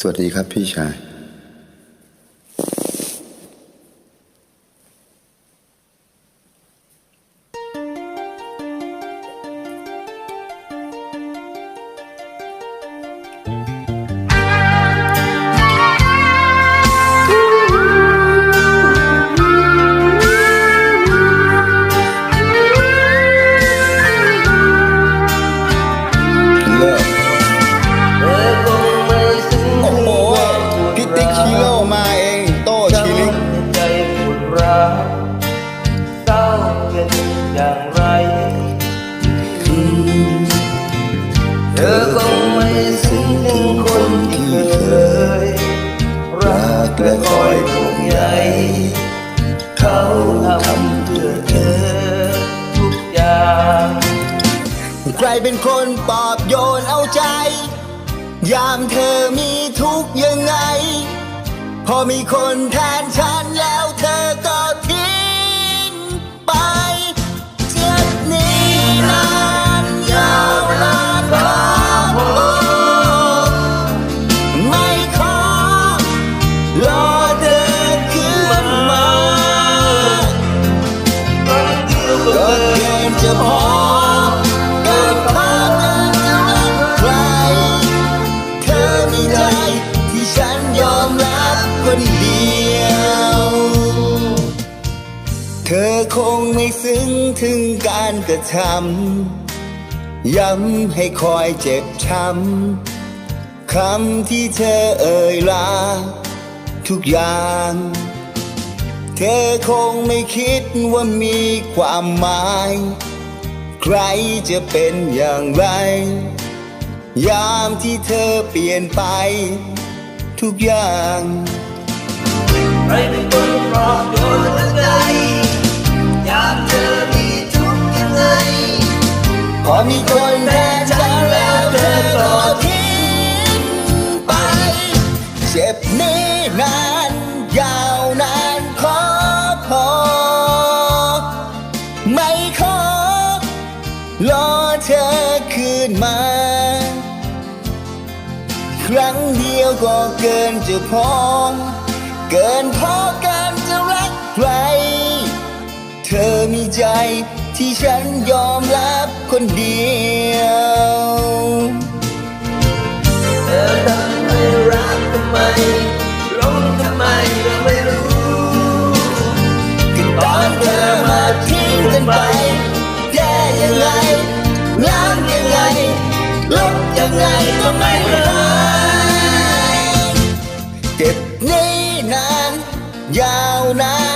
สวัสดีครับพี่ชาย เป็นคนปลอบโยนเอาใจ ยามเธอมีทุกข์ยังไง พอมีคนแทนฉันแล้ว คงไม่ซึ้งถึงการกระทำย้ำให้คอยเจ็บช้ำคำที่เธอเอ่ยลา ทุกอย่าง เธอคงไม่คิดว่ามีความหมาย ใครจะเป็นอย่างไร ยามที่เธอเปลี่ยนไป ทุกอย่าง ใครเป็นคนปลอบโยนหัวใจ พอมีคนแทนฉันแล้วเธอก็ทิ้งไป เจ็บนี้นานยาวนานขอพอ ไม่ขอรอเธอคืนมา ครั้งเดียวก็เกินจะพอ เกินพอการจะรักใคร เธอมีใจ ที่ฉันยอมรับคนเดียวเธอทำให้รักทำไมหลงทำไมก็ไม่รู้ตอนเธอมาทิ้งกันไปแก้ยังไงล้างยังไงลบยังไงก็ไม่หายเจ็บนี้นานยาวนาน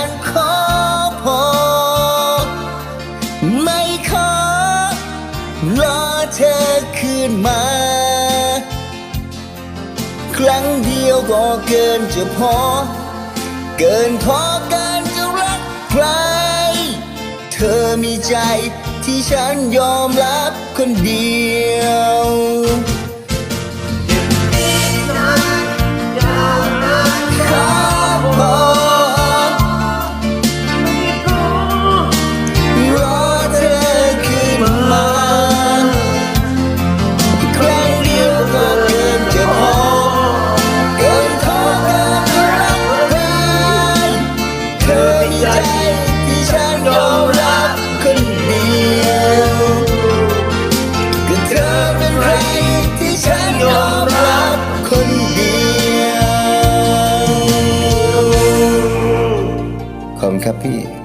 นมา ครั้งเดียวก็เกินจะพอ เกินพอการจะรักใคร เธอมีใจที่ฉันยอมรับคนเดียว ย